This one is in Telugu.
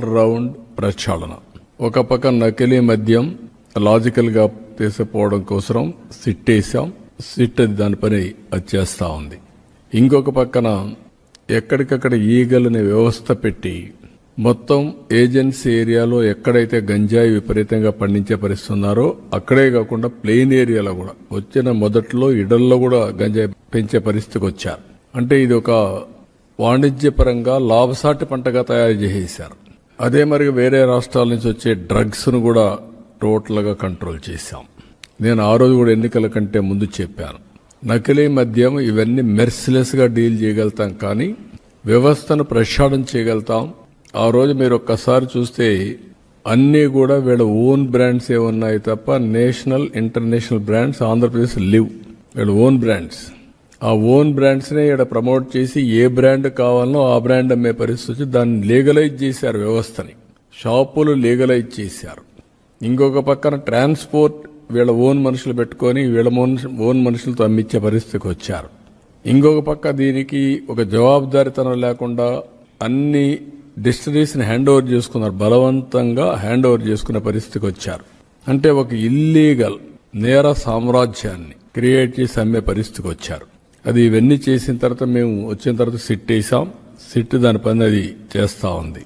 రౌండ్ ప్రక్షాళన ఒక పక్క నకిలీ మద్యం లాజికల్గా తీసుకుపోవడం కోసం సిట్ వేసాం సిట్ అది దాని పని అది చేస్తూ ఉంది. ఇంకొక పక్కన ఎక్కడికక్కడ ఈగలని వ్యవస్థ పెట్టి మొత్తం ఏజెన్సీ ఏరియాలో ఎక్కడైతే గంజాయి విపరీతంగా పండించే పరిస్థితి ఉన్నారో అక్కడే కాకుండా ప్లెయిన్ ఏరియాలో కూడా. వచ్చిన మొదట్లో ఇడల్లో కూడా గంజాయి పెంచే పరిస్థితికి వచ్చారు. అంటే ఇది ఒక వాణిజ్యపరంగా లాభసాటి పంటగా తయారు చేసేశారు. అదే మరి వేరే రాష్ట్రాల నుంచి వచ్చే డ్రగ్స్ను కూడా టోటల్గా కంట్రోల్ చేశాం. నేను ఆ రోజు కూడా ఎన్నికల కంటే ముందు చెప్పాను. నకిలీ మద్యం ఇవన్నీ మెర్సిలెస్గా డీల్ చేయగలుగుతాం కానీ వ్యవస్థను ప్రక్షాళన చేయగలుగుతాం. ఆ రోజు మీరు ఒక్కసారి చూస్తే అన్నీ కూడా వీళ్ళ ఓన్ బ్రాండ్స్ ఏ ఉన్నాయి తప్ప నేషనల్ ఇంటర్నేషనల్ బ్రాండ్స్ ఆంధ్రప్రదేశ్ లివ్. వీళ్ళ ఓన్ బ్రాండ్స్. ఆ ఓన్ బ్రాండ్స్నే ఇక్కడ ప్రమోట్ చేసి ఏ బ్రాండ్ కావాలనో ఆ బ్రాండ్ అమ్మే పరిస్థితి దాన్ని లీగలైజ్ చేశారు వ్యవస్థని. షాపులు లీగలైజ్ చేశారు. ఇంకొక పక్కన ట్రాన్స్పోర్ట్ వీళ్ళ ఓన్ మనుషులు పెట్టుకొని వీళ్ళ ఓన్ మనుషులతో అమ్మించే పరిస్థితికి వచ్చారు. ఇంకొక పక్క దీనికి ఒక జవాబుదారితనం లేకుండా అన్ని డిస్టరీస్ని హ్యాండ్ ఓవర్ చేసుకున్నారు. బలవంతంగా హ్యాండ్ ఓవర్ చేసుకునే పరిస్థితికి వచ్చారు. అంటే ఒక ఇల్లీగల్ నేర సామ్రాజ్యాన్ని క్రియేట్ చేసి అమ్మే పరిస్థితికి వచ్చారు. అది ఇవన్నీ చేసిన తర్వాత మేము వచ్చిన తర్వాత సిట్ వేసాం సిట్ దాని పని అది చేస్తా ఉంది.